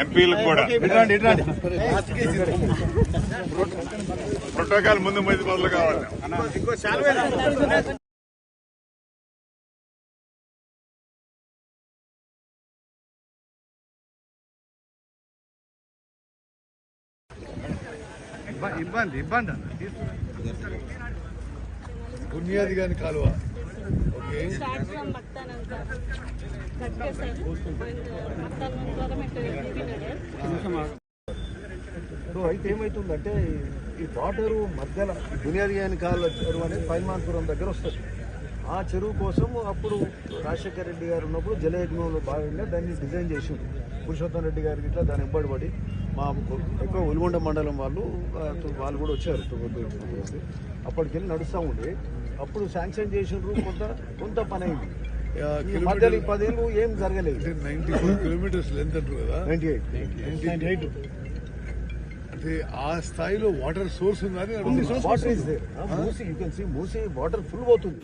ఎంపీలకు కూడా. ప్రోటోకాల్ ముందు మంది మొదలు కావాలి. ఇబ్బంది ఇబ్బంది అన్న బునియాది గాని కాలువ. ఓకే. సో అయితే ఏమవుతుందంటే ఈ వాటరు మధ్యలో బునియాది అని కాల చెరువు అనేది పైమాన్పురం దగ్గర వస్తుంది. ఆ చెరువు కోసం అప్పుడు రాజశేఖర రెడ్డి గారు ఉన్నప్పుడు జలయజ్ఞంలో భాగంగా దాన్ని డిజైన్ చేసిండు పురుషోత్తం రెడ్డి గారికి ఇట్లా దాని వెంబడి మా ఎక్కువ ఉల్గొండ మండలం వాళ్ళు వాళ్ళు కూడా వచ్చారు. అప్పటికెళ్ళి నడుస్తూ ఉండే. అప్పుడు శాంక్షన్ చేసిండ్రు కొంత కొంత పని అయింది. మధ్యలో ఈ పదేళ్ళు ఏం జరగలేదు. నైన్టీ ఫోర్ కిలోమీటర్స్ లెంత్ అంటారు కదా? నైన్టీ ఎయిట్ అంటే ఆ స్థాయిలో వాటర్ సోర్స్ ఉందని ఉంది అడుగుతున్నా. Water is there Musi you can see Musi water full పోతుంది.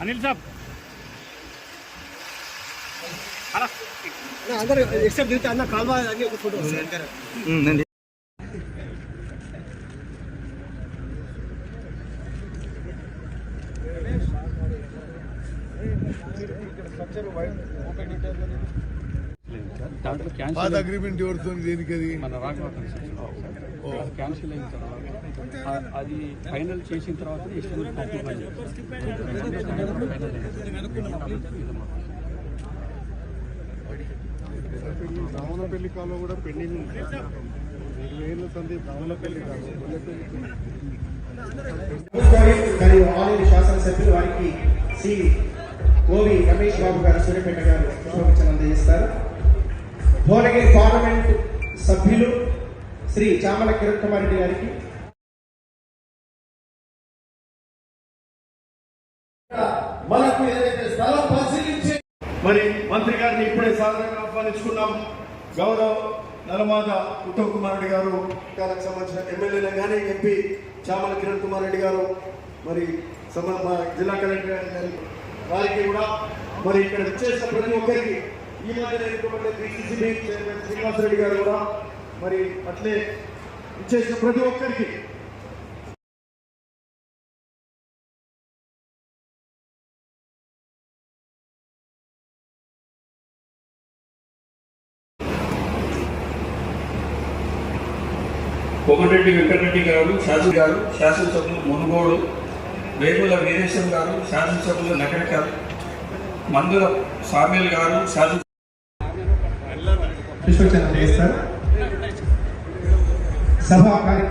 అనిల్ సాబ్. అందరూ ఎక్సెప్ట్ దిగితే అన్న కాల్వ అని ఒక ఫోటో దాంట్లో పాత క్యాన్సిల్ అగ్రిమెంట్ ఎవరితో దేనికి అది మన రాఘవ కన్స్ట్రక్షన్ అది క్యాన్సిల్ అయిన తర్వాత ఆ- అది ఫైనల్ చేసిన తర్వాత కాంప్లిమెంట్ రావణపల్లి కాలువ కూడా పెండింగ్ ఉంది. వేర్ల సంది రావణపల్లి కాలువ మరియు ఆలయ శాసనసభ్యులు వారికి శ్రీ రమేష్ బాబు గారు సూర్యపేట గారు పుష్పగుచ్చం అందజేస్తారు. భువనగిరి పార్లమెంట్ సభ్యులు శ్రీ చామల కిరణ్ కుమార్ రెడ్డి గారికి. మనకు ఏదైతే స్థలం పరిశీలించి మరి మంత్రి గారిని ఇప్పుడే సాధారణంగా ఆహ్వానించుకున్నాం గౌరవ నలమాద ఉత్తమ్ కుమార్ రెడ్డి గారు కాలకు సంబంధించిన ఎమ్మెల్యేలు కానీ ఎంపీ చామల కిరణ్ కుమార్ రెడ్డి గారు మరి జిల్లా కలెక్టర్ గారి గారి వారికి కూడా మరి ఇక్కడ వచ్చేసిన ప్రతి ఒక్కరికి ఈ మధ్య బీసీసీబీ చైర్మన్ శ్రీనివాసరెడ్డి గారు కూడా మరి అట్లే ఇచ్చేసిన ప్రతి ఒక్కరికి. కోమటిరెడ్డి వెంకటరెడ్డి గారు శాసన గారు శాసనసభ్యులు మునుగోడు వేముల వీరేశం గారు శాసనసభ్యులు నగరికర్ మందుల సామ్యుల్ గారు శాసన ಸಭಾ ಕಾರ್ಯಕ್ರಮ